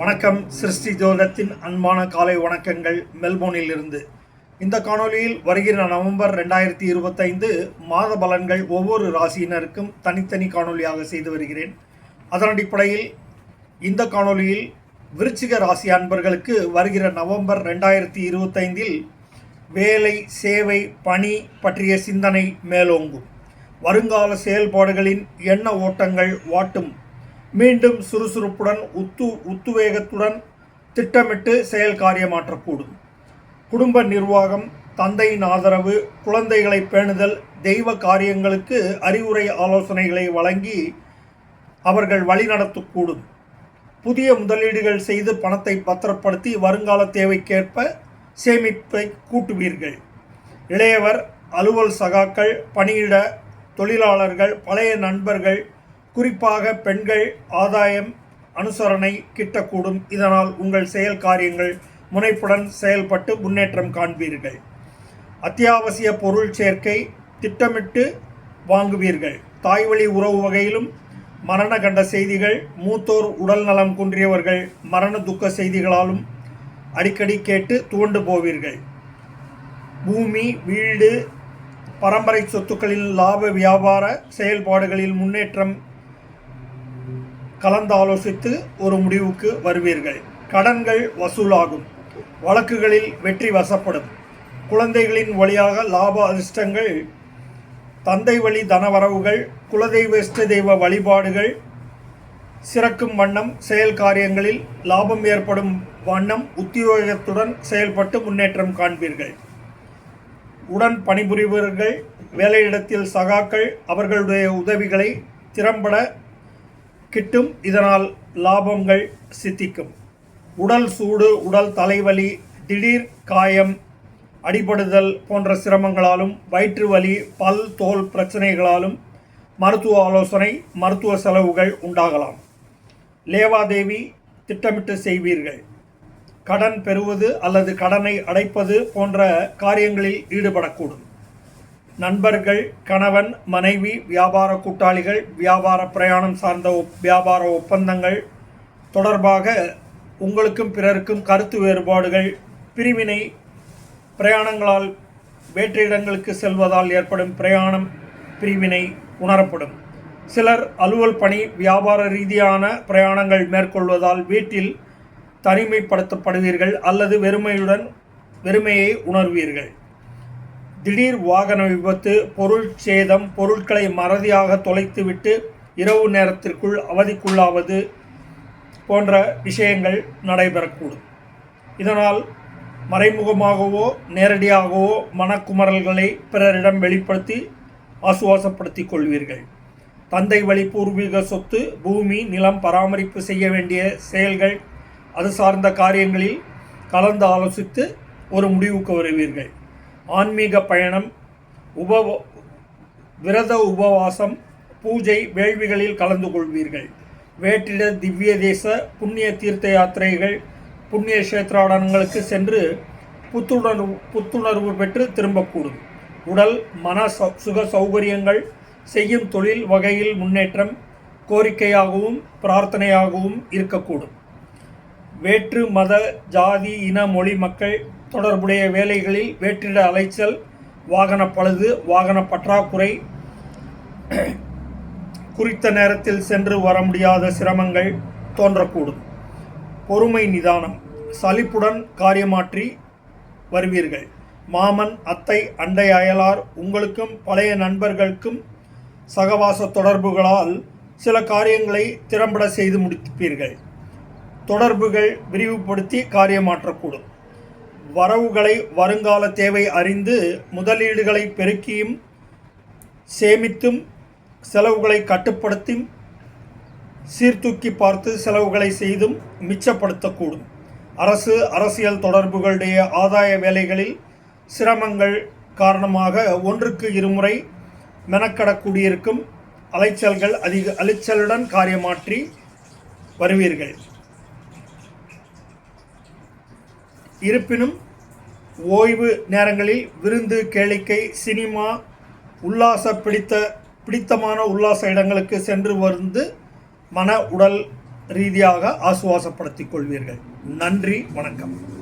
வணக்கம். சிருஷ்டி ஜோதத்தின் அன்பான காலை வணக்கங்கள் மெல்போர்னில் இருந்து இந்த காணொளியில் வருகிற நவம்பர் ரெண்டாயிரத்தி இருபத்தைந்து மாத பலன்கள் ஒவ்வொரு ராசியினருக்கும் தனித்தனி காணொளியாக செய்து வருகிறேன். அதன் அடிப்படையில் இந்த காணொளியில் விருச்சிக ராசி அன்பர்களுக்கு வருகிற நவம்பர் ரெண்டாயிரத்தி இருபத்தைந்தில் வேலை சேவை பணி பற்றிய சிந்தனை மேலோங்கும். வருங்கால செயல்பாடுகளின் எண்ண ஓட்டங்கள் வாட்டும். மீண்டும் சுறுசுறுப்புடன் உத்து உத்துவேகத்துடன் திட்டமிட்டு செயல் காரியமாற்றக்கூடும் குடும்ப நிர்வாகம் தந்தையின் ஆதரவு குழந்தைகளை பேணுதல் தெய்வ காரியங்களுக்கு அறிவுரை ஆலோசனைகளை வழங்கி அவர்கள் வழிநடத்தக்கூடும் புதிய முதலீடுகள் செய்து பணத்தை பத்திரப்படுத்தி வருங்கால தேவைக்கேற்ப சேமிப்பை கூட்டுவீர்கள். இளையவர் அலுவல் சகாக்கள் பணியிட தொழிலாளர்கள் பழைய நண்பர்கள் குறிப்பாக பெண்கள் ஆதாயம் அனுசரணை கிட்டக்கூடும். இதனால் உங்கள் செயல் காரியங்கள் முனைப்புடன் செயல்பட்டு முன்னேற்றம் காண்பீர்கள். அத்தியாவசிய பொருள் சேர்க்கை திட்டமிட்டு வாங்குவீர்கள். தாய்வழி உறவு வகையிலும் மரண கண்ட செய்திகள் மூத்தோர் உடல் நலம் குன்றியவர்கள் மரண துக்க செய்திகளாலும் அடிக்கடி கேட்டு துவண்டு போவீர்கள். பூமி வீடு பரம்பரை சொத்துக்களில் லாப வியாபார செயல்பாடுகளில் முன்னேற்றம் கலந்தாலோசித்து ஒரு முடிவுக்கு வருவீர்கள். கடன்கள் வசூலாகும். வழக்குகளில் வெற்றி வசப்படும். குழந்தைகளின் வழியாக லாப அதிர்ஷ்டங்கள் தந்தை வழி தனவரவுகள் குலதெய்வ இஷ்ட தெய்வ வழிபாடுகள் சிறக்கும் வண்ணம் செயல் காரியங்களில் லாபம் ஏற்படும் வண்ணம் உத்தியோகத்துடன் செயல்பட்டு முன்னேற்றம் காண்பீர்கள். உடன் பணிபுரிபவர்கள் வேலையிடத்தில் சகாக்கள் அவர்களுடைய உதவிகளை திறம்பட கிட்டும் இதனால் லாபங்கள் சித்திக்கும். உடல் சூடு உடல் தலைவலி திடீர் காயம் அடிபடுதல் போன்ற சிரமங்களாலும் வயிற்று வலி பல் தோல் பிரச்சனைகளாலும் மருத்துவ ஆலோசனை மருத்துவ செலவுகள் உண்டாகலாம். லேவாதேவி திட்டமிட்டு செய்வீர்கள். கடன் பெறுவது அல்லது கடனை அடைப்பது போன்ற காரியங்களில் ஈடுபடக்கூடும். நண்பர்கள் கணவன் மனைவி வியாபார கூட்டாளிகள் வியாபார பிரயாணம் சார்ந்த வியாபார ஒப்பந்தங்கள் தொடர்பாக உங்களுக்கும் பிறருக்கும் கருத்து வேறுபாடுகள் பிரிவினை பிரயாணங்களால் வேற்று இடங்களுக்கு செல்வதால் ஏற்படும் பிரயாணம் பிரிவினை உணரப்படும். சிலர் அலுவல் பணி வியாபார ரீதியான பிரயாணங்கள் மேற்கொள்வதால் வீட்டில் தனிமைப்படுத்தப்படுவீர்கள் அல்லது வெறுமையுடன் வெறுமையை உணர்வீர்கள். திடீர் வாகன விபத்து பொருள் சேதம் பொருட்களை மறதியாக தொலைத்துவிட்டு இரவு நேரத்திற்குள் அவதிக்குள்ளாவது போன்ற விஷயங்கள் நடைபெறக்கூடும். இதனால் மறைமுகமாகவோ நேரடியாகவோ மனக்குமரல்களை பிறரிடம் வெளிப்படுத்தி ஆசுவாசப்படுத்திக் கொள்வீர்கள். தந்தை வழி பூர்வீக சொத்து பூமி நிலம் பராமரிப்பு செய்ய வேண்டிய செயல்கள் அது சார்ந்த காரியங்களில் கலந்து ஆலோசித்து ஒரு முடிவுக்கு வருவீர்கள். ஆன்மீக பயணம் உப விரத உபவாசம் பூஜை வேள்விகளில் கலந்து கொள்வீர்கள். வேற்றிட திவ்ய தேச புண்ணிய தீர்த்த யாத்திரைகள் புண்ணிய கஷேத்திராடனங்களுக்கு சென்று புத்துணர்வு புத்துணர்வு பெற்று திரும்பக்கூடும். உடல் மன சுக சௌகரியங்கள் செய்யும் தொழில் வகையில் முன்னேற்றம் கோரிக்கையாகவும் பிரார்த்தனையாகவும் இருக்கக்கூடும். வேற்று மத ஜாதி இன மொழி மக்கள் தொடர்புடைய வேலைகளில் வேற்றிட அலைச்சல் வாகன பழுது வாகன பற்றாக்குறை குறித்த நேரத்தில் சென்று வர முடியாத சிரமங்கள் தோன்றக்கூடும். பொறுமை நிதானம் சலிப்புடன் காரியமாற்றி வருவீர்கள். மாமன் அத்தை அண்டை அயலார் உங்களுக்கும் பழைய நண்பர்களுக்கும் சகவாச தொடர்புகளால் சில காரியங்களை திறம்பட செய்து முடிப்பீர்கள். தொடர்புகள் விரிவுபடுத்தி காரியமாற்றக்கூடும். வரவுகளை வருங்கால தேவை அறிந்து முதலீடுகளை பெருக்கியும் சேமித்தும் செலவுகளை கட்டுப்படுத்தியும் சீர்தூக்கி பார்த்து செலவுகளை செய்தும் மிச்சப்படுத்தக்கூடும். அரசு அரசியல் தொடர்புகளுடைய ஆதாய வேலைகளில் சிரமங்கள் காரணமாக ஒன்றுக்கு இருமுறை மெனக்கடக்கூடியிருக்கும் அலைச்சல்கள் அதிக அலைச்சலுடன் காரியமாற்றி வருவீர்கள். இருப்பினும் ஓய்வு நேரங்களில் விருந்து கேளிக்கை சினிமா உல்லாச பிடித்த பிடித்தமான உல்லாச இடங்களுக்கு சென்று வந்து மன உடல் ரீதியாக ஆசுவாசப்படுத்திக் கொள்வீர்கள். நன்றி வணக்கம்.